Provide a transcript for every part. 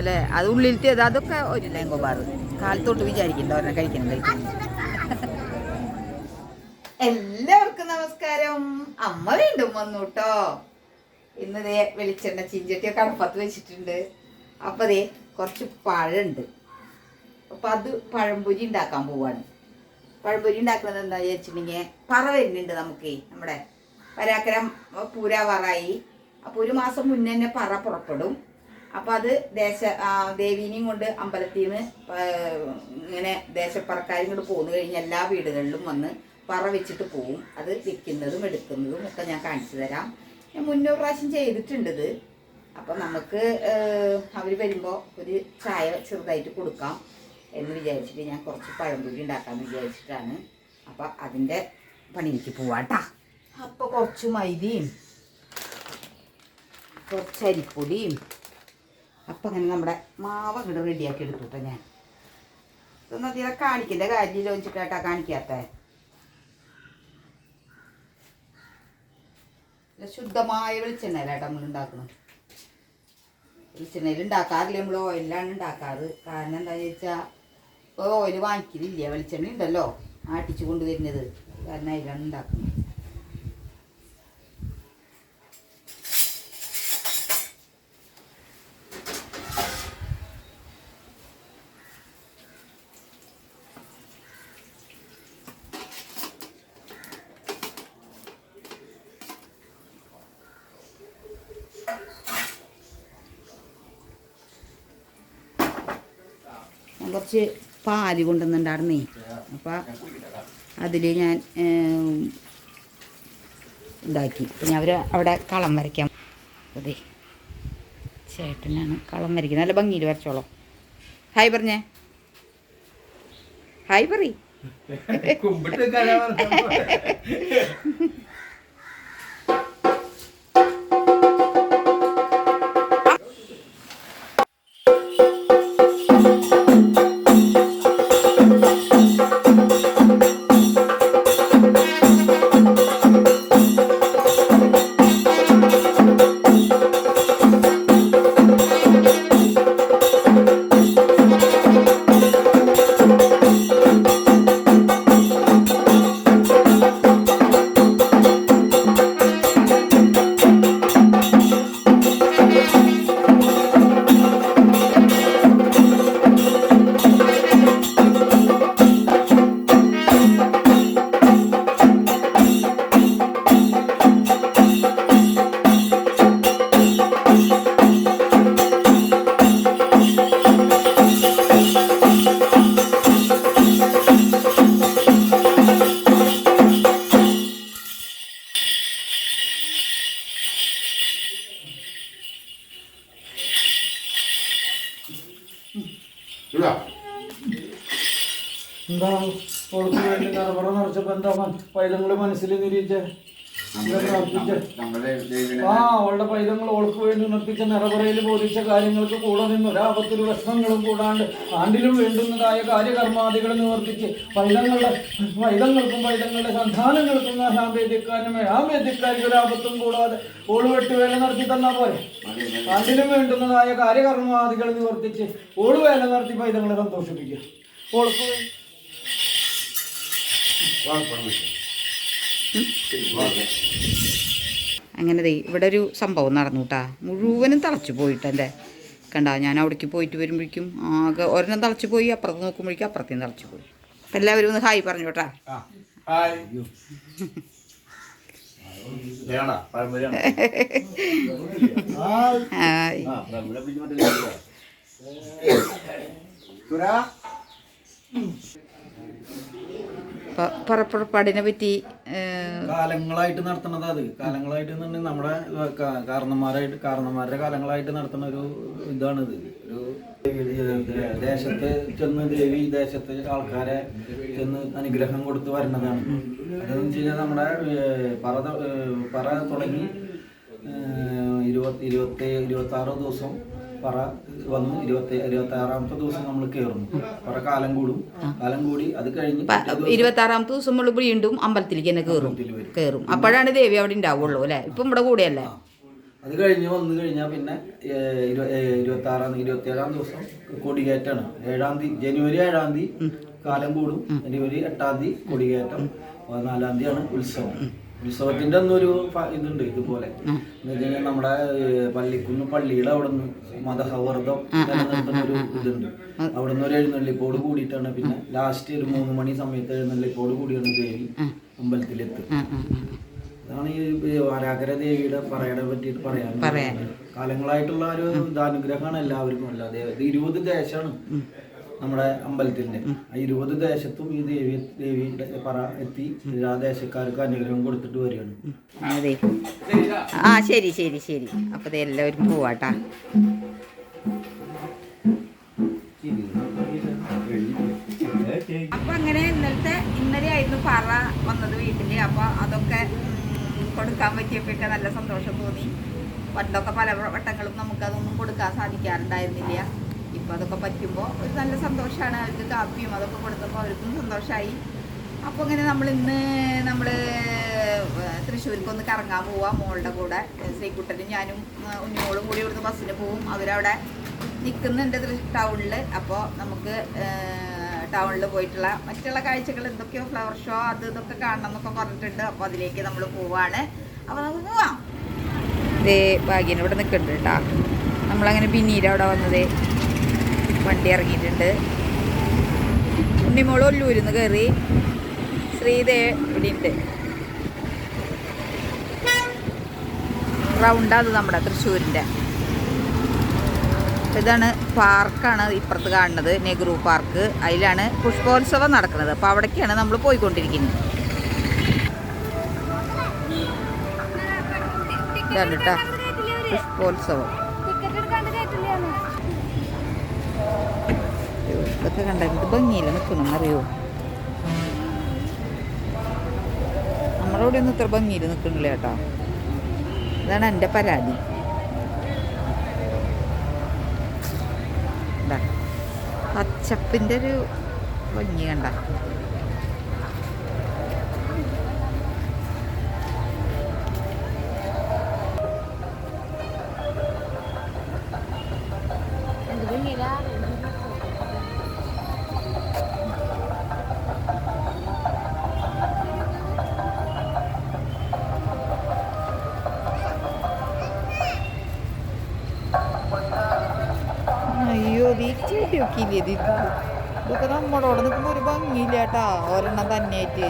ആ അത് അതുമല്ലേ അത് ഉള്ളിലത്തെ അതൊക്കെ ഒരു ലെങ്കോബാർ കാലത്തോട്ട് വിചാരിക്കണ്ട ഒരെണ്ണം കഴിക്കണം കഴിക്കണം. എല്ലാവർക്കും നമസ്കാരം. അമ്മ വീണ്ടും വന്നു കേട്ടോ ഇന്ന് ദേ വെളിച്ചെണ്ണ ചീഞ്ചട്ടിയൊക്കെ അടുപ്പത്ത് വെച്ചിട്ടുണ്ട്. അപ്പൊ ദേ കുറച്ച് പഴമുണ്ട്. അപ്പൊ അത് പഴംപൊരി ഉണ്ടാക്കാൻ പോവാണ്. പഴംപൊരി ഉണ്ടാക്കുന്നത് എന്താ വിചാരിച്ചിട്ടുണ്ടെങ്കിൽ പറ വരുന്നുണ്ട് നമുക്ക് നമ്മുടെ പരാക്കരം പൂരാവാറായി. അപ്പോൾ ഒരു മാസം മുന്നേ തന്നെ പറ പുറപ്പെടും. അപ്പോൾ അത് ദേശ ദേവീനെയും കൊണ്ട് അമ്പലത്തിൽ നിന്ന് ഇങ്ങനെ ദേശപ്പറക്കാരും കൊണ്ട് പോന്നു കഴിഞ്ഞാൽ എല്ലാ വീടുകളിലും വന്ന് പറ വെച്ചിട്ട് പോവും. അത് വിൽക്കുന്നതും എടുക്കുന്നതും ഒക്കെ ഞാൻ കാണിച്ചു തരാം. ഞാൻ മുന്നൂറ് പ്രാവശ്യം ചെയ്തിട്ടുണ്ടത്. അപ്പം നമുക്ക് അവർ വരുമ്പോൾ ഒരു ചായ ചെറുതായിട്ട് കൊടുക്കാം എന്ന് വിചാരിച്ചിട്ട് ഞാൻ കുറച്ച് പഴംപൊരി ഉണ്ടാക്കാമെന്ന് വിചാരിച്ചിട്ടാണ്. അപ്പം അതിന്റെ പണി എനിക്ക് പോവാട്ടാ അപ്പോൾ കുറച്ച് മൈദയും കുറച്ച് അരിപ്പൊടിയും അപ്പം അങ്ങനെ നമ്മുടെ മാവ് അങ്ങോട്ട് റെഡിയാക്കി എടുത്തു കേട്ടോ ഞാൻ. ഇതൊന്നും അധികം കാണിക്കില്ല കാര്യം വെച്ചിട്ടാട്ടാ കാണിക്കാത്ത. ശുദ്ധമായ വെളിച്ചെണ്ണയിലാട്ടോ നമ്മൾ ഉണ്ടാക്കുന്നത് വെളിച്ചെണ്ണയിൽ ഉണ്ടാക്കാറില്ല നമ്മൾ ഓയിലാണ് ഉണ്ടാക്കാറ്. കാരണം എന്താണെന്ന് വെച്ചാൽ ഇപ്പോൾ ഓയിൽ വാങ്ങിക്കലില്ല വെളിച്ചെണ്ണ ഉണ്ടല്ലോ ആട്ടിച്ചു കൊണ്ടുവരുന്നത്. കാരണം അതിലാണ് ഉണ്ടാക്കുന്നത് ഞാൻ കുറച്ച് പാൽ കൊണ്ടുവന്നിട്ടുണ്ടായിരുന്നേ. അപ്പം അതിൽ ഞാൻ ഇതാക്കി. പിന്നെ അവർ അവിടെ കളം വരയ്ക്കാം. അതെ. ചേട്ടനാണ് കളം വരയ്ക്കുന്നത്. നല്ല ഭംഗിയിൽ വരച്ചോളാം. ഹായ് പറഞ്ഞേ. ഹായ് പറ പൈതങ്ങൾ മനസ്സിൽ നിരീച്ചേ ആ അവളുടെ പൈതങ്ങൾ ഓൾക്ക് വേണ്ടി നിർത്തിച്ച നിറപറയിൽ ബോധിച്ച കാര്യങ്ങൾക്ക് കൂടെ നിന്ന് ഒരാപത്തൊരു പ്രശ്നങ്ങളും കൂടാണ്ട് ആണ്ടിലും വേണ്ടുന്നതായ കാര്യകർമാദികൾ നിവർത്തിച്ച് പൈതങ്ങളുടെ പൈതങ്ങൾക്കും പൈതങ്ങളുടെ സന്താനങ്ങൾക്കും സാമ്പേദ്യക്കാരനും ഏഴാമ്പേദ്യക്കാർക്ക് ഒരാപത്തും കൂടാതെ ഓൾ വെട്ടുവേല നടത്തി തന്നാ പോലെ ആണ്ടിലും വേണ്ടുന്നതായ കാര്യകർമാദികൾ നിവർത്തിച്ച് ഓൾ വേല നടത്തി പൈതങ്ങളെ സന്തോഷിപ്പിക്കുക. ഓൾക്ക് വേണ്ടി അങ്ങനെ ദേ ഇവിടെ ഒരു സംഭവം നടന്നു കേട്ടാ മുഴുവനും തിളച്ചു പോയിട്ട് എന്റെ കണ്ട ഞാൻ അവിടേക്ക് പോയിട്ട് വരുമ്പോഴേക്കും ആകെ ഒരെണ്ണം തിളച്ചു പോയി അപ്പുറത്ത് നോക്കുമ്പോഴേക്കും അപ്പുറത്തേയും തിളച്ചു പോയി. അപ്പം എല്ലാവരും ഒന്ന് ഹായ് പറഞ്ഞു കേട്ടാ പറപ്പുറപ്പാടിനെ പറ്റി കാലങ്ങളായിട്ട് നടത്തുന്നത് അത്. കാലങ്ങളായിട്ട് നമ്മുടെ കാരണന്മാരായിട്ട് കാരണന്മാരുടെ കാലങ്ങളായിട്ട് നടത്തുന്ന ഒരു ഇതാണിത് ഒരു ദേശത്ത് ചെന്ന് ദേവി ദേശത്ത് ആൾക്കാരെ ചെന്ന് അനുഗ്രഹം കൊടുത്ത് വരണതാണ്. അതെന്ന് വെച്ച് കഴിഞ്ഞാൽ നമ്മുടെ പറ പറ തുടങ്ങി ഇരുപത്തി ഇരുപത്തി ഇരുപത്തി ആറ് ദിവസം പറ വന്ന്. ഇരുപത്തി ഇരുപത്തി ആറാമത്തെ ദിവസം നമ്മൾ കയറുന്നു പറ കാലം കൂടും. കാലം കൂടി അത് കഴിഞ്ഞ് ഇരുപത്തി ആറാമത്തെ ദിവസം നമ്മൾ വീണ്ടും അമ്പലത്തിലേക്ക് തന്നെ കയറും. കയറും അപ്പോഴാണ് ദേവി അവിടെ ഉണ്ടാവുള്ളൂ അല്ലേ? ഇപ്പം ഇവിടെ കൂടെയല്ലേ? അത് കഴിഞ്ഞ് വന്നു കഴിഞ്ഞാൽ പിന്നെ ഇരുപത്തി ആറാം ഇരുപത്തി ഏഴാം ദിവസം കൊടികയറ്റാണ് ഏഴാം തീയതി ജനുവരി ഏഴാം തീയതി കാലം കൂടും. ജനുവരി എട്ടാം തീയതി കൊടികയറ്റം പതിനാലാം തീയതിയാണ് ഉത്സവം. ഉത്സവത്തിന്റെ അന്നൊരു ഇതുണ്ട് ഇതുപോലെ. നമ്മുടെ പള്ളിക്കുന്ന് പള്ളിയുടെ അവിടെ നിന്ന് മതസൗഹൃദം നിലനിർത്തുന്ന ഒരു ഇതുണ്ട്. അവിടെ നിന്ന് ഒരു എഴുന്നള്ളിപ്പോട് കൂടിയിട്ടാണ് പിന്നെ ലാസ്റ്റ് ഒരു മൂന്ന് മണി സമയത്ത് എഴുന്നള്ളിപ്പോട് കൂടിയാണ് ദേവി അമ്പലത്തിലെത്തുക. അതാണ്. ഈ വരാകര ദേവിയുടെ പറയണെ പറ്റിയിട്ട് പറയാൻ. കാലങ്ങളായിട്ടുള്ള ഒരു ഇതാനുഗ്രഹമാണ് എല്ലാവർക്കും. അല്ലാതെ ഇരുപത് ദേശമാണ് നമ്മുടെ അമ്പലത്തിന്റെ ആ ഇരുപത് ദേശത്തും ഈ ദേവി ദേവിയുടെ പറ എത്തി എല്ലാ ദേശക്കാർക്കും അനുഗ്രഹം കൊടുത്തിട്ട് വരികയാണ്. അതെ. ആ ശരി ശരി ശരി. അപ്പൊ എല്ലാവരും പോവാട്ടാ. അപ്പൊ അങ്ങനെ ഇന്നലത്തെ ഇന്നലെ ആയിരുന്നു പറ വന്നത് വീട്ടിൽ. അപ്പൊ അതൊക്കെ കൊടുക്കാൻ പറ്റിയപ്പോഴൊക്കെ നല്ല സന്തോഷം തോന്നി. പണ്ടൊക്കെ പല വട്ടങ്ങളും നമുക്ക് അതൊന്നും കൊടുക്കാൻ സാധിക്കാറുണ്ടായിരുന്നില്ല. ഇപ്പൊ അതൊക്കെ പറ്റുമ്പോൾ ഒരു നല്ല സന്തോഷമാണ് അവർക്ക് കാപ്പിയും അതൊക്കെ കൊടുത്തപ്പോൾ അവർക്കും സന്തോഷമായി അപ്പോൾ ഇങ്ങനെ നമ്മൾ ഇന്ന് നമ്മൾ തൃശ്ശൂർക്കൊന്ന് കറങ്ങാൻ പോവാം മോളുടെ കൂടെ. ശ്രീകുട്ടനും ഞാനും ഉണ്ണിമോളും കൂടി ഇവിടുന്ന് ബസ്സിന് പോവും. അവരവിടെ നിൽക്കുന്നുണ്ട് ടൗണിൽ അപ്പോൾ നമുക്ക് ടൗണിൽ പോയിട്ടുള്ള മറ്റുള്ള കാഴ്ചകൾ എന്തൊക്കെയോ ഫ്ലവർ ഷോ അത് ഇതൊക്കെ കാണണം എന്നൊക്കെ പറഞ്ഞിട്ടുണ്ട്. അപ്പോൾ അതിലേക്ക് നമ്മൾ പോവാണ്. അപ്പോൾ നമുക്ക് പോവാം. ഇതേ ഭാഗ്യനോട് നിൽക്കുന്നുണ്ട് കേട്ടോ. നമ്മളങ്ങനെ പിന്നീട് അവിടെ വന്നത്. വണ്ടി ഇറങ്ങിയിട്ടുണ്ട്. ഉണ്ണിമോൾ ഒല്ലൂരിൽ കയറി ശ്രീദേ ഇവിടെയുണ്ട്. റൗണ്ടാത് നമ്മുടെ തൃശ്ശൂരിന്റെ. ഇതാണ് പാർക്കാണ് ഇപ്പുറത്ത് കാണുന്നത് നെഹ്റു പാർക്ക്. അതിലാണ് പുഷ്പോത്സവം നടക്കുന്നത്. അപ്പോൾ അവിടേക്കാണ് നമ്മൾ പോയിക്കൊണ്ടിരിക്കുന്നത്. ഇതാണ് കേട്ടോ പുഷ്പോത്സവം അയ്യോ, ഇതൊക്കെ കണ്ട ഭംഗിയില്ല നിൽക്കണം അറിയോ നമ്മളോട് ഒന്നും ഇത്ര ഭംഗിയിൽ നിൽക്കണില്ല കേട്ടോ. ഇതാണ് എന്റെ പരാതി. പച്ചപ്പിന്റെ ഒരു ഭംഗി കണ്ട. ഇത് ഇതൊക്കെ നമ്മുടെ അവിടെ നിൽക്കുമ്പോൾ ഒരു ഭംഗിയില്ല കേട്ടാ ഒരെണ്ണം തന്നെയായിട്ട്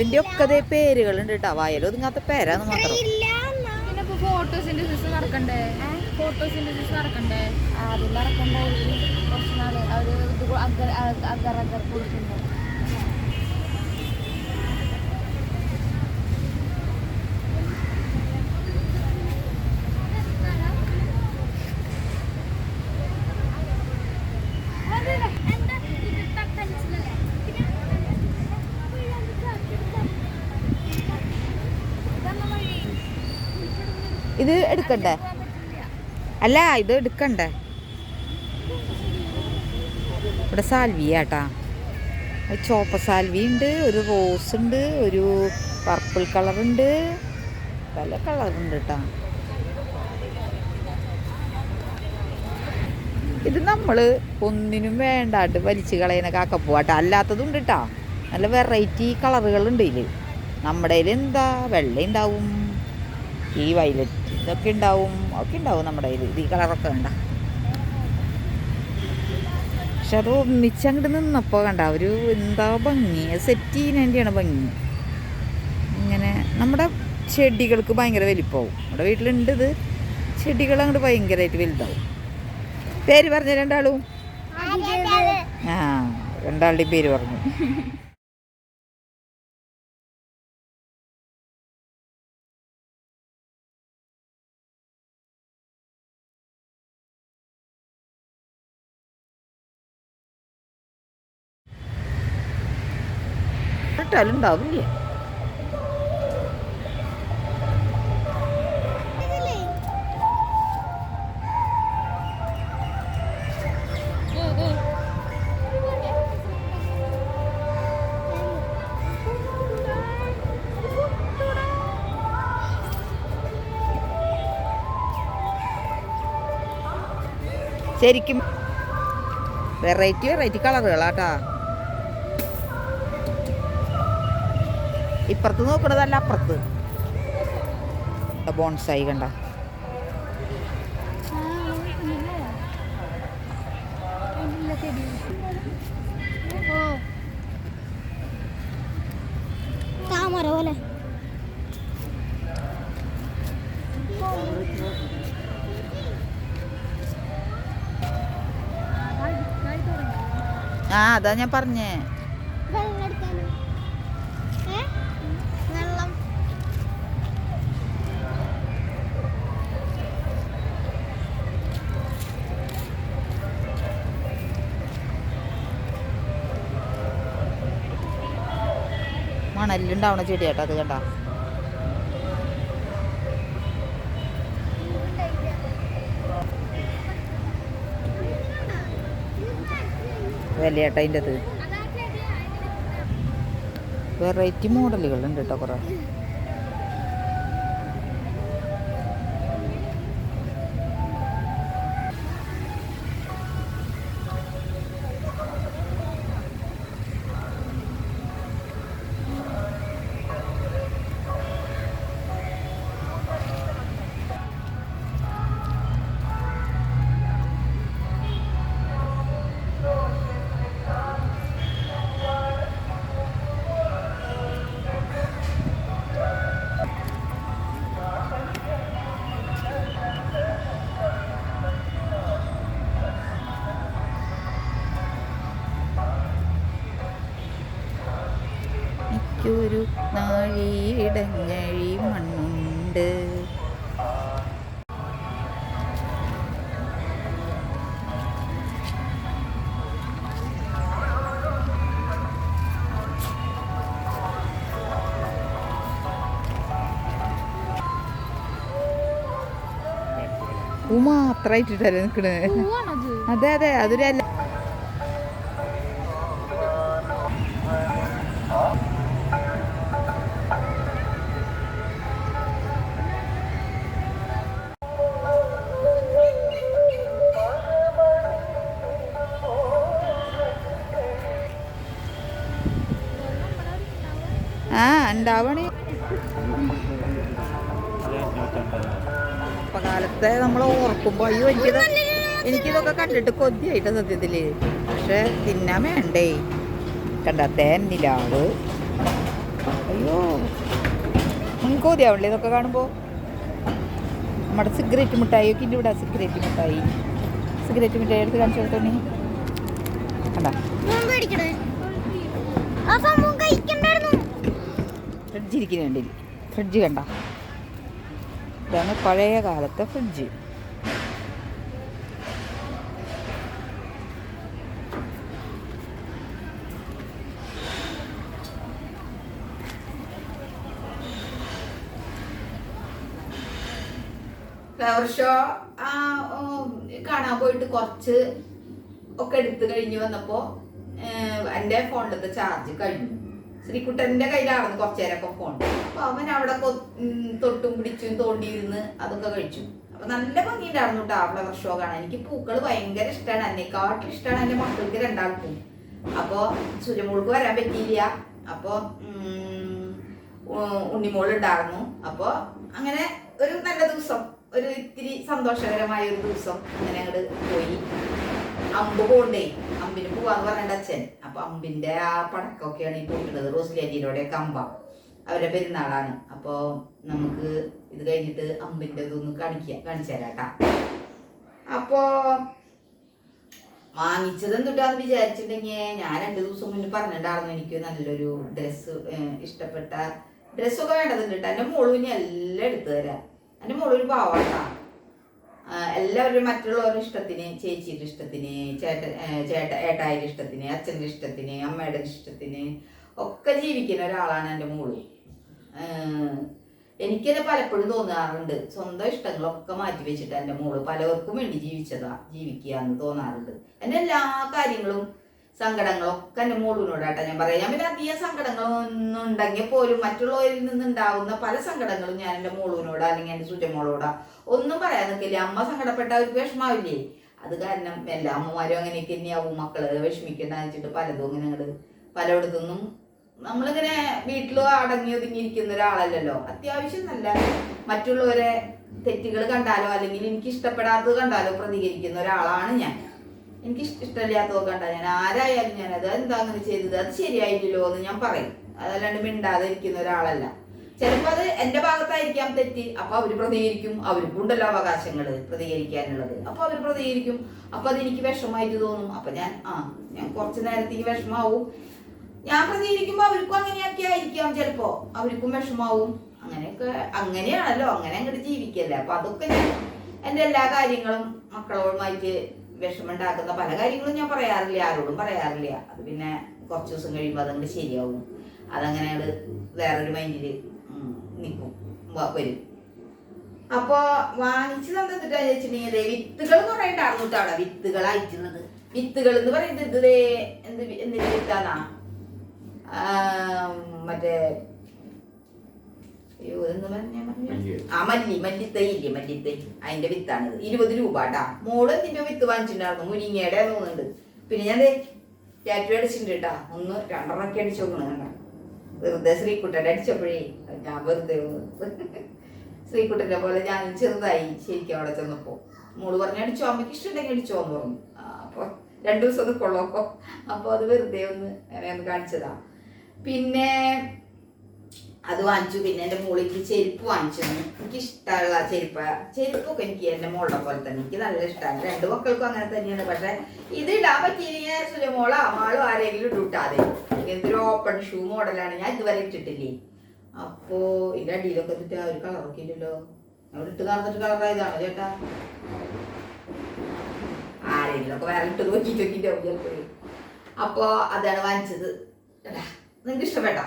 ഇതിന്റെ ഒക്കെ ദേ പേരുകളുണ്ട് കേട്ടോ വയലും ഒതുങ്ങാത്ത പേരാന്ന് മാത്രം. പിന്നെ ഇപ്പൊ ഫോട്ടോസിന്തസിസ് നടക്കണ്ടേ? ഫോട്ടോസിന്തസിസ് നടക്കണ്ടേ? ആദ്യം നടക്കണ്ട. കുറച്ച് നാൾ. കൊ- അഗർ അഗർ അഗർ കൊടുക്കുന്നു ഇത് എടുക്കണ്ടേ? അല്ല ഇത് എടുക്കണ്ടേ? ഇവിടെ സാൽവിയാട്ടാ. ചോപ്പ സാൽവി ഉണ്ട് ഒരു റോസ് ഉണ്ട് ഒരു പർപ്പിൾ കളർ ഉണ്ട്. പല കളറുണ്ട് കേട്ടാ ഇത് നമ്മൾ ഒന്നിനും വേണ്ടാണ്ട് വലിച്ചു കളയുന്ന കാക്കപ്പൂവാട്ടാ അല്ലാത്തതുണ്ട് കേട്ടാ നല്ല വെറൈറ്റി കളറുകളുണ്ട് ഇതിൽ നമ്മുടെ എന്താ വെള്ള ഉണ്ടാവും ഈ വയലറ്റ് ഇതൊക്കെ ഉണ്ടാവും ഒക്കെ ഉണ്ടാവും നമ്മുടെ കയ്യിൽ ഇത് ഈ കളറൊക്കെ കണ്ട. പക്ഷെ അത് ഒന്നിച്ചങ്ങോട്ട് നിന്നപ്പോൾ കണ്ട ഒരു എന്താ ഭംഗി. സെറ്റ് ചെയ്യുന്നതിന്റെയാണ് ഭംഗി. ഇങ്ങനെ നമ്മുടെ ചെടികൾക്ക് ഭയങ്കര വലിപ്പമാവും. നമ്മുടെ വീട്ടിലുണ്ട് ഇത്. ചെടികൾ അങ്ങോട്ട് ഭയങ്കരമായിട്ട് വലുതാവും. പേര് പറഞ്ഞ രണ്ടാളും? ആ രണ്ടാളുടെയും പേര് പറഞ്ഞു. ഇട്ടാലും ഉണ്ടാവില്ല ശരിക്കും വെറൈറ്റി വെറൈറ്റി കളറുകളാട്ടാ ഇപ്പുറത്ത് നോക്കണതല്ല അപ്പുറത്ത്. ബോൺസായി കണ്ട. താമര പോലെ. ആ അതാ ഞാൻ പറഞ്ഞേ. മണലിലുണ്ടാവണ ചെടിയാട്ടോ അത് കണ്ടോ? വിലയാട്ടോ അതിന്റെ അത് വെറൈറ്റി മോഡലുകൾ ഉണ്ട് കേട്ടോ കുറേ. പൂ ഇട്ടിട്ടല്ലേ നിൽക്കണേ അതെ അതെ അതൊരു അല്ല. ആ ഉണ്ടാവണേ. കാലത്തെ നമ്മൾ ഓർക്കുമ്പോൾ അയ്യോ എനിക്കിത് എനിക്കിതൊക്കെ കണ്ടിട്ട് കൊതിയായിട്ട് സത്യത്തിൽ പക്ഷെ തിന്നാൻ വേണ്ടേ? കണ്ട തേൻ നിലാവ്. അയ്യോ നിങ്ങൾക്ക് കൊതിയാവില്ലേ ഇതൊക്കെ കാണുമ്പോൾ നമ്മുടെ സിഗരറ്റ് മിഠായി ഒക്കെ ഇവിടെ സിഗരറ്റ് മിഠായി. സിഗരറ്റ് മിഠായി എടുത്ത് കാണിച്ചു കൊടുത്തോണി കണ്ട? കഴിക്കണ്ടായിരുന്നു. ഫ്രിഡ്ജ് ഇരിക്കുന്നുണ്ട് ഫ്രിഡ്ജ് കണ്ട? ഇതാണ് പഴയ കാലത്തെ ഫ്രിഡ്ജ്. ഫ്ലവർ ഷോ കാണാൻ പോയിട്ട് കുറച്ച് ഒക്കെ എടുത്തു കഴിഞ്ഞ് വന്നപ്പോ ഏഹ്, എന്റെ ഫോണിലത്തെ ചാർജ് കഴിഞ്ഞു. ശ്രീകുട്ടന്റെ കയ്യിലായിരുന്നു കുറച്ചു നേരമൊക്കെ ഫോൺ അപ്പൊ അവൻ അവിടെ തൊട്ടും പിടിച്ചും തോണ്ടിയിരുന്ന് അതൊക്കെ കഴിച്ചു. അപ്പൊ നല്ല ഭംഗിയുണ്ടായിരുന്നു കേട്ടോ ആ കാണാൻ. എനിക്ക് പൂക്കൾ ഭയങ്കര ഇഷ്ടമാണ് എന്നെക്കാട്ടും ഇഷ്ടമാണ് എന്റെ മക്കൾക്ക് രണ്ടാൾക്കും. അപ്പൊ സൂര്യമോൾക്ക് വരാൻ പറ്റിയില്ല. അപ്പൊ ഉണ്ണിമോൾ ഉണ്ടായിരുന്നു. അപ്പൊ അങ്ങനെ ഒരു നല്ല ദിവസം ഒരു ഇത്തിരി സന്തോഷകരമായ ഒരു ദിവസം അങ്ങനെ അങ്ങോട്ട് പോയി. അമ്പ് പോണ്ടേ? അമ്പിന് പോവാന്ന് പറഞ്ഞ അച്ഛൻ. അപ്പൊ അമ്പിന്റെ ആ പടക്കമൊക്കെയാണ് ഈ പൊട്ടുന്നത്. റോസ്ലേരിയുടെ കമ്പ. അവരെ പെരുന്നാളാണ്. അപ്പൊ നമുക്ക് ഇത് കഴിഞ്ഞിട്ട് അമ്പിന്റെ ഇതൊന്ന് കാണിക്കുക കാണിച്ചു തരാട്ടാ അപ്പോ വാങ്ങിച്ചത് എന്തുട്ടാന്ന് വിചാരിച്ചിട്ടുണ്ടെങ്കിൽ ഞാൻ രണ്ട് ദിവസം മുന്നേ പറഞ്ഞിട്ടുണ്ടായിരുന്നു എനിക്ക് നല്ലൊരു ഡ്രസ്സ് ഇഷ്ടപ്പെട്ട ഡ്രസ്സൊക്കെ വേണ്ടതുണ്ട് കേട്ടോ എന്റെ മോൾ ഇനി എല്ലാം എടുത്തു തരാം. എന്റെ മോളൊരു പാവാട്ടാ. എല്ലാവരും മറ്റുള്ളവരുടെ ഇഷ്ടത്തിന് ചേച്ചിയുടെ ഇഷ്ടത്തിന് ചേട്ട ചേട്ട ഏട്ടായിയുടെ ഇഷ്ടത്തിന് അച്ഛന്റെ ഇഷ്ടത്തിന് അമ്മയുടെ ഇഷ്ടത്തിന് ഒക്കെ ജീവിക്കുന്ന ഒരാളാണ് എന്റെ മോൾ. എനിക്കത് പലപ്പോഴും തോന്നാറുണ്ട്. സ്വന്തം ഇഷ്ടങ്ങളൊക്കെ മാറ്റി വെച്ചിട്ട് എന്റെ മോൾ പലർക്കും വേണ്ടി ജീവിച്ചതാ ജീവിക്കുക എന്ന് തോന്നാറുണ്ട്. എന്റെ എല്ലാ കാര്യങ്ങളും സങ്കടങ്ങളൊക്കെ എന്റെ മോളിനോടാട്ടെ ഞാൻ പറയാം. ഞാൻ പിന്നെ അധികം സങ്കടങ്ങളൊന്നും ഉണ്ടെങ്കിൽ പോലും മറ്റുള്ളവരിൽ നിന്നുണ്ടാവുന്ന പല സങ്കടങ്ങളും ഞാൻ എന്റെ മോളിനോട് അല്ലെങ്കിൽ എന്റെ സുജമോളോടാ ഒന്നും പറയാൻ നിൽക്കില്ല. അമ്മ സങ്കടപ്പെട്ട അവർക്ക് വിഷമാവില്ലേ? അത് കാരണം എല്ലാ അമ്മമാരും അങ്ങനെയൊക്കെ തന്നെയാവും. മക്കൾ വിഷമിക്കണ്ട വെച്ചിട്ട് പലതും ഇങ്ങനെ അങ്ങോട്ട് പലയിടത്തുനിന്നും നമ്മളിങ്ങനെ വീട്ടിലും അടങ്ങി ഒതുങ്ങിയിരിക്കുന്ന ഒരാളല്ലല്ലോ. അത്യാവശ്യം നല്ല മറ്റുള്ളവരെ തെറ്റുകൾ കണ്ടാലോ അല്ലെങ്കിൽ എനിക്ക് ഇഷ്ടപ്പെടാത്തത് കണ്ടാലോ പ്രതികരിക്കുന്ന ഒരാളാണ് ഞാൻ. എനിക്ക് ഇഷ്ട- ഇഷ്ടമില്ലാത്തതൊക്കെ കണ്ടാൽ ഞാൻ. ആരായാലും ഞാൻ അത് എന്താ അങ്ങനെ ചെയ്തത് അത് ശരിയായിട്ടില്ലോ എന്ന് ഞാൻ പറയും. അതല്ലാണ്ട് മിണ്ടാതെ ഇരിക്കുന്ന ഒരാളല്ല. ചിലപ്പോൾ അത് എന്റെ ഭാഗത്തായിരിക്കാം തെറ്റ്. അപ്പൊ അവർ പ്രതികരിക്കും. അവർക്കും ഉണ്ടല്ലോ അവകാശങ്ങൾ പ്രതികരിക്കാനുള്ളത്. അപ്പൊ അവർ പ്രതികരിക്കും. അപ്പൊ അത് എനിക്ക് വിഷമായിട്ട് തോന്നും. അപ്പൊ ഞാൻ ആ ഞാൻ കുറച്ച് നേരത്തേക്ക് വിഷമാവും. ഞാൻ പ്രതികരിക്കുമ്പോ അവർക്കും അങ്ങനെയൊക്കെ ആയിരിക്കാം ചിലപ്പോ. അവർക്കും വിഷമാവും. അങ്ങനെയൊക്കെ അങ്ങനെയാണല്ലോ. അങ്ങനെ അങ്ങോട്ട് ജീവിക്കല്ലേ. അപ്പൊ അതൊക്കെ ഞാൻ എന്റെ എല്ലാ കാര്യങ്ങളും മക്കളോടുമായിട്ട് വിഷമുണ്ടാക്കുന്ന പല കാര്യങ്ങളും ഞാൻ പറയാറില്ല ആരോടും പറയാറില്ല. അത് പിന്നെ കുറച്ച് ദിവസം കഴിയുമ്പോൾ അതങ്ങോട്ട് ശരിയാവും. അതങ്ങനെ അത് വേറൊരു മൈൻഡിൽ നിൽക്കും വരും. അപ്പോൾ വാങ്ങിച്ച് തന്നിട്ടാ വെച്ചിട്ടുണ്ടെങ്കിൽ വിത്തുകൾ എന്ന് പറയണ്ടായിരുന്നു കേട്ടോ അവിടെ വിത്തുകൾ അയച്ചുള്ളത് വിത്തുകൾ എന്ന് പറയുന്നത് ഇത് എന്ത് എന്തിന്റെ വിത്താന്നാ? മറ്റേ അയ്യോ എന്ന് പറഞ്ഞാ ആ മല്ലി മല്ലിത്തൈ ഇല്ലേ മല്ലിത്തൈ അതിന്റെ വിത്താണിത്. ഇരുപത് രൂപ മോൾ എന്തിന്റെ വിത്ത് വാങ്ങിച്ചിട്ടുണ്ടായിരുന്നു? മുരിങ്ങയുടെ തോന്നുന്നുണ്ട്. പിന്നെ ഞാൻ ടാറ്റു അടിച്ചിട്ടുണ്ട് കേട്ടാ ഒന്ന് രണ്ടെണ്ണൊക്കെ അടിച്ചു നോക്കണം കണ്ടോ? വെറുതെ ശ്രീക്കുട്ടന്റെ അടിച്ചപ്പോഴേ ഞാൻ വെറുതെ ശ്രീകുട്ടന്റെ പോലെ ഞാൻ ചെറുതായി ശരിക്കും അവിടെ ചെന്നപ്പോ. മോൾ പറഞ്ഞു അടിച്ചോ അമ്മയ്ക്ക് ഇഷ്ടമുണ്ടെങ്കിൽ അടിച്ചോ എന്ന് പറഞ്ഞു. ആ, അപ്പൊ രണ്ടു ദിവസം അത് കൊള്ളോക്കോ അപ്പൊ അത് വെറുതെ ഒന്ന് അങ്ങനെ ഒന്ന് കാണിച്ചതാ. പിന്നെ അത് വാങ്ങിച്ചു. പിന്നെ എന്റെ മോളിക്ക് ചെരുപ്പ് വാങ്ങിച്ചു. എനിക്ക് ഇഷ്ടമുള്ള ചെരുപ്പ് ചെരുപ്പൊക്കെ എനിക്ക് എന്റെ മോളുടെ പോലെ തന്നെ. എനിക്ക് നല്ല ഇഷ്ടമാണ് രണ്ടു മക്കൾക്കും അങ്ങനെ തന്നെയാണ്. പക്ഷേ ഇത് ഇടാൻ പറ്റിയില്ല? സുലമോളോ അമ്മാളോ ആരെങ്കിലും ഇട്ടുവിട്ടാതെ ഇതൊരു ഓപ്പൺ ഷൂ മോഡലാണ് ഞാൻ ഇതുവരെ ഇട്ടിട്ടില്ലേ? അപ്പോ ഇതിന്റെ അടിയിലൊക്കെ ഇട്ടിട്ട് ആ ഒരു കളറൊക്കെ ഇല്ലല്ലോ ഇട്ട് നടന്നിട്ട് കളറായതാണോ ചേട്ടാ? ആരെങ്കിലും ഒക്കെ വേറെ ഇട്ട് നോക്കി നോക്കിയിട്ടാവും ചിലപ്പോഴേ. അപ്പോ അതാണ് വാങ്ങിച്ചത്. നിങ്ങൾക്ക് ഇഷ്ടപ്പെട്ടാ?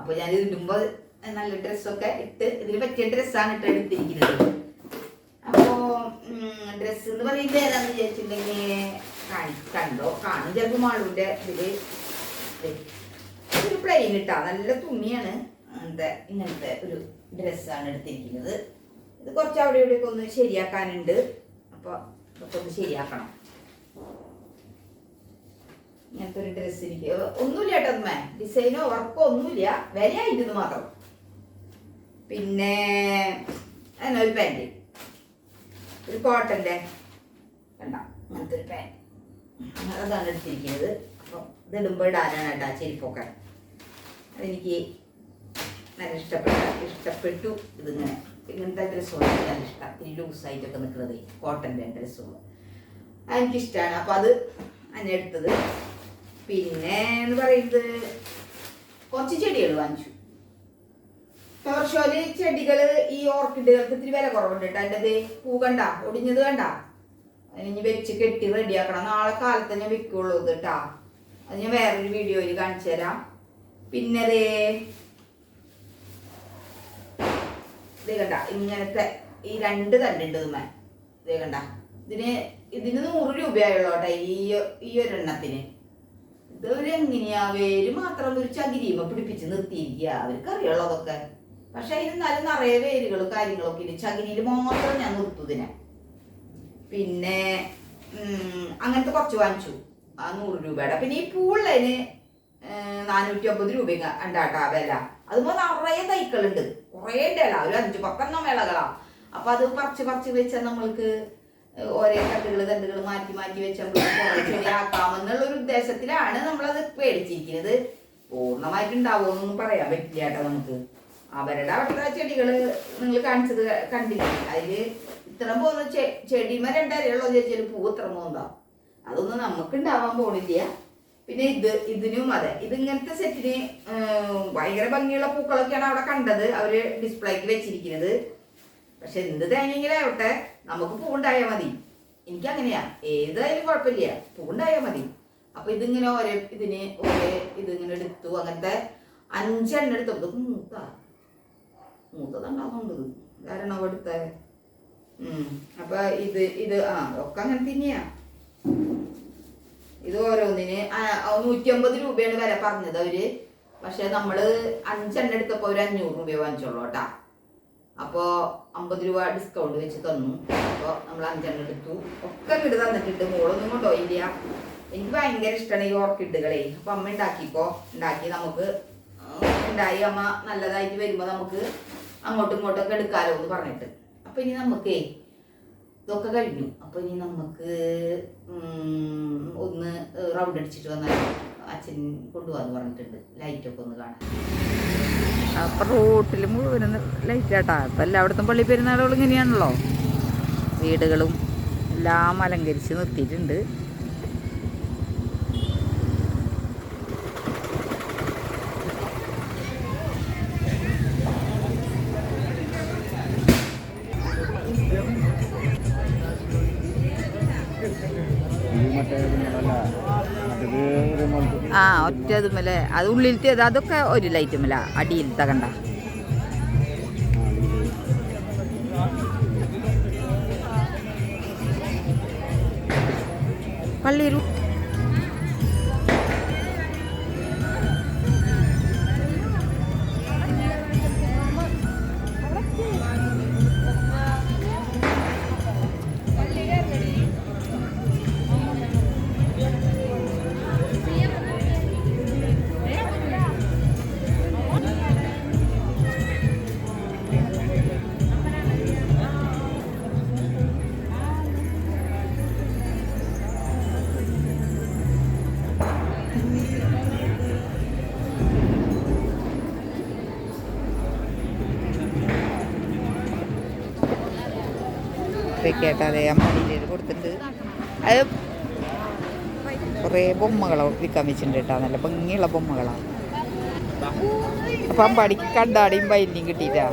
അപ്പൊ ഞാൻ ഇത് ഇടുമ്പോ നല്ല ഡ്രസ്സൊക്കെ ഇട്ട് ഇതിന് പറ്റിയ ഡ്രസ്സാണ് ഇട്ട് എടുത്തിരിക്കുന്നത്. അപ്പോ ഡ്രസ്സ് എന്ന് പറയുന്നത് ഏതാന്ന് വിചാരിച്ചിട്ടുണ്ടെങ്കിൽ കാണി കണ്ടോ? കാണും ചിലപ്പോൾ മാളൂന്റെ ഇതിൽ. ഒരു പ്ലെയിൻ ഇട്ടാ നല്ല തുണിയാണ് എന്താ ഇങ്ങനത്തെ ഒരു ഡ്രസ്സാണ് എടുത്തിരിക്കുന്നത്. ഇത് കുറച്ച് അവിടെ ഇവിടെയൊക്കെ ഒന്ന് ശരിയാക്കാനുണ്ട്. അപ്പൊ ഇതൊക്കെ ഒന്ന് ശരിയാക്കണം. ഇങ്ങനത്തെ ഒരു ഡ്രസ്സ് എനിക്ക് ഒന്നുമില്ല കേട്ടോ അമ്മേ ഡിസൈനോ വർക്കോ ഒന്നുമില്ല. വിലയായിരുന്നു മാത്രം. പിന്നെ അങ്ങനെ ഒരു പാന്റ് ഒരു കോട്ടന്റെ കണ്ട? അങ്ങനത്തെ ഒരു പാന്റ് അതാണ് എടുത്തിരിക്കുന്നത്. അപ്പം ഇത് ഇടുമ്പോൾ ഇടാനാണ് കേട്ടോ ചെരിപ്പൊക്കെ. അതെനിക്ക് നല്ല ഇഷ്ടപ്പെട്ട ഇഷ്ടപ്പെട്ടു ഇതിങ്ങനെ. ഇങ്ങനത്തെ ഡ്രസ്സുകൾ നല്ല ഇഷ്ടം. ഇത്തിരി ലൂസായിട്ടൊക്കെ നിൽക്കുന്നത് കോട്ടന്റെ ഡ്രസ്സുകൾ എനിക്കിഷ്ടമാണ് അപ്പോൾ അത് അങ്ങനെ എടുത്തത്. പിന്നെ എന്ന് പറയുന്നത് കുറച്ച് ചെടികൾ വാങ്ങിച്ചു. ടോർഷോൽ ചെടികൾ ഈ ഓർക്കിഡുകൾക്ക് ഇത്തിരി വില കുറവുണ്ട് കേട്ടോ എന്റെ പൂ കണ്ട? ഒടിഞ്ഞത് കണ്ട? ഇനി വെച്ച് കെട്ടി റെഡിയാക്കണം. നാളെ കാലത്ത് ഞാൻ വെക്കുള്ളൂ ഇത് കേട്ടാ അത് ഞാൻ വേറൊരു വീഡിയോയിൽ കാണിച്ചു തരാം. പിന്നെ ഇത് കണ്ട ഇങ്ങനത്തെ ഈ രണ്ട് തണ്ടുണ്ട് ഇതുമ്മേ ഇത് കണ്ട. ഇതിന് ഇതിന് നൂറ് രൂപയായുള്ളൂ കേട്ടോ ഈ ഈ ഒരെണ്ണത്തിന്. ഇതൊരു എങ്ങനെയാ വേര് മാത്രം ഒരു ചകിരിയുമ്പോ പിടിപ്പിച്ച് നിർത്തിയിരിക്കുക. അവർക്ക് അറിയുള്ളതൊക്കെ പക്ഷെ അതിന് നല്ല നിറയെ വേരുകൾ കാര്യങ്ങളൊക്കെ ഇല്ല? ചകിരിയിൽ മാത്രം ഞാൻ നിർത്തുതിനെ പിന്നെ അങ്ങനത്തെ കുറച്ച് വാങ്ങിച്ചു. ആ നൂറ് രൂപയുടെ. പിന്നെ ഈ പൂള്ളതിന് നാനൂറ്റി അമ്പത് രൂപ ഉണ്ടാട്ടാ വില. അതുപോലെ നിറയെ തൈക്കളുണ്ട്. കുറേ ഉണ്ട് ഇല ഒരു അഞ്ച് പത്തെണ്ണം വിളകളാ. അപ്പൊ അത് പറിച്ച് പറിച്ച് വെച്ചാൽ നമ്മൾക്ക് ഓരോ കട്ടുകൾ തണ്ടുകൾ മാറ്റി മാറ്റി വെച്ച് നമ്മൾ കുറേ ചെടിയാക്കാമെന്നുള്ള ഒരു ഉദ്ദേശത്തിലാണ് നമ്മളത് മേടിച്ചിരിക്കുന്നത് പൂർണമായിട്ടുണ്ടാവുമെന്നൊന്നും പറയാൻ പറ്റില്ല കേട്ടോ നമുക്ക്. അവരുടെ അവിടുത്തെ ചെടികൾ നിങ്ങൾ കാണിച്ചത് കണ്ടില്ലേ? അതിൽ ഇത്ര പോകുന്ന ചെടിമ രണ്ടരയുള്ളൂ ചോദിച്ചാൽ പൂ ഇത്ര പോകുന്നതാ. അതൊന്നും നമുക്ക് ഉണ്ടാവാൻ പോണില്ല. പിന്നെ ഇത് ഇതിനും അതെ ഇത് ഇങ്ങനത്തെ സെറ്റിന് ഭയങ്കര ഭംഗിയുള്ള പൂക്കളൊക്കെയാണ് അവിടെ കണ്ടത്. അവർ ഡിസ്പ്ലേക്ക് വെച്ചിരിക്കുന്നത്. പക്ഷെ എന്ത് തേങ്ങെങ്കിലും ആവട്ടെ. നമുക്ക് പൂവുണ്ടായാൽ മതി. എനിക്ക് അങ്ങനെയാ ഏതായാലും കുഴപ്പമില്ല. പൂവുണ്ടായാൽ മതി. അപ്പൊ ഇതിങ്ങനെ ഓരോ ഇതിന് ഓരോ ഇതിങ്ങനെ എടുത്തു. അങ്ങനത്തെ അഞ്ചെണ്ണ എടുത്തു. ഇത് മൂത്ത. മൂത്തതുണ്ടാകുന്നുണ്ട് കാരണം അവിടുത്തെ ഉം. അപ്പൊ ഇത് ഇത് ആ ഒക്കെ അങ്ങനെ തന്നെയാ. ഇത് ഓരോന്നിന് നൂറ്റമ്പത് രൂപയാണ് വില പറഞ്ഞത് അവർ. പക്ഷെ നമ്മൾ അഞ്ചെണ്ണ എടുത്തപ്പോ ഒരു അഞ്ഞൂറ് രൂപ വാങ്ങിച്ചോളൂ കേട്ടാ. അപ്പോ അമ്പത് രൂപ ഡിസ്കൗണ്ട് വെച്ച് തന്നു. അപ്പോൾ നമ്മൾ അഞ്ചെണ്ണം എടുത്തു. ഒക്കെ കിട് തന്നിട്ടുണ്ട് മോളൊന്നും കൊണ്ടുപോയില്ല എനിക്ക് ഭയങ്കര ഇഷ്ടമാണ് ഈ ഓർക്കിഡുകളെ അപ്പം അമ്മ ഉണ്ടാക്കിക്കോ ഉണ്ടാക്കി നമുക്ക് ഉണ്ടായി അമ്മ നല്ലതായിട്ട് വരുമ്പോൾ നമുക്ക് അങ്ങോട്ടും ഇങ്ങോട്ടൊക്കെ എടുക്കാലോ എന്ന് പറഞ്ഞിട്ട്. അപ്പം ഇനി നമുക്കേ ഇതൊക്കെ കഴിഞ്ഞു. അപ്പം ഇനി നമുക്ക് ഒന്ന് റൗണ്ട് അടിച്ചിട്ട് വന്നാൽ അച്ഛൻ കൊണ്ടുപോകാന്ന് പറഞ്ഞിട്ടുണ്ട്. ലൈറ്റൊക്കെ ഒന്ന് കാണാൻ. അപ്പൊ റോട്ടിൽ മുഴുവനും ലൈറ്റ് ആട്ടാ. ഇപ്പം എല്ലായിടത്തും പള്ളി പെരുന്നാളുകൾ ഇങ്ങനെയാണല്ലോ. വീടുകളും എല്ലാം അലങ്കരിച്ച് നിർത്തിയിട്ടുണ്ട്. ആ ഒറ്റ തുമ്മലേ അത് ഉള്ളിലത്തെ അതൊക്കെ ഒരു ലൈറ്റുമല്ല അടിയിലത്തെ കണ്ട. പള്ളിയിൽ കേട്ടാതെ അമ്മടിയിൽ കൊടുത്തിട്ടുണ്ട് അത് കുറേ ബൊമ്മകളോ വിൽക്കാൻ വെച്ചിട്ടുണ്ട് കേട്ടോ. നല്ല ഭംഗിയുള്ള ബൊമ്മകളാണ് അപ്പം അമ്പാടിക്ക് കണ്ടാടിയും വൈലിയും കിട്ടിയിട്ടാ.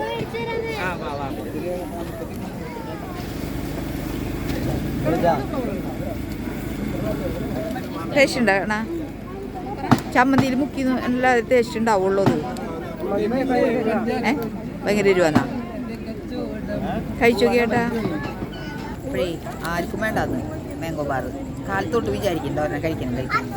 ടേസ്റ്റ് ഉണ്ടാകണ ചമ്മന്തിയിൽ മുക്കി എല്ലാ ടേസ്റ്റ് ഉണ്ടാവുള്ളൂ അത്. ഭയങ്കര രൂപ കഴിച്ചു നോക്കിയേട്ടാ അപ്പോഴേ ആർക്കും വേണ്ടാന്ന്. മാംഗോ ബാർ കാലത്തോട്ട് വിചാരിക്കും ഒരെണ്ണം കഴിക്കണം കഴിക്കണം.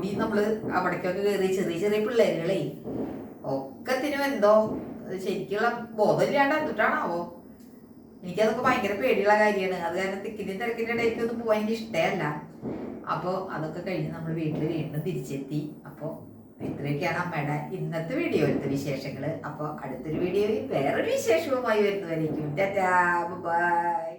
ഓടി നമ്മൾ അവിടേക്കൊക്കെ കയറി ചെറിയ ചെറിയ പിള്ളേരുകളെ ഒക്കത്തിനും എന്തോ. ശരിക്കുള്ള ബോധമില്ലാണ്ട് എന്തിട്ടാണാവോ എനിക്കതൊക്കെ ഭയങ്കര പേടിയുള്ള കാര്യമാണ്. അത് കാരണം തിക്കിന്റെ തിരക്കിന്റെ ഇടയ്ക്ക് ഒന്നും പോകാൻ എനിക്ക് ഇഷ്ടമല്ല. അപ്പോൾ അതൊക്കെ കഴിഞ്ഞ് നമ്മൾ വീട്ടിൽ വീണ്ടും തിരിച്ചെത്തി. അപ്പോൾ ഇത്രയൊക്കെയാണ് അമ്മയുടെ ഇന്നത്തെ വീഡിയോയിലത്തെ വിശേഷങ്ങൾ അപ്പോൾ അടുത്തൊരു വീഡിയോയിൽ വേറൊരു വിശേഷവുമായി വരുന്നവരേക്കും. ബൈ.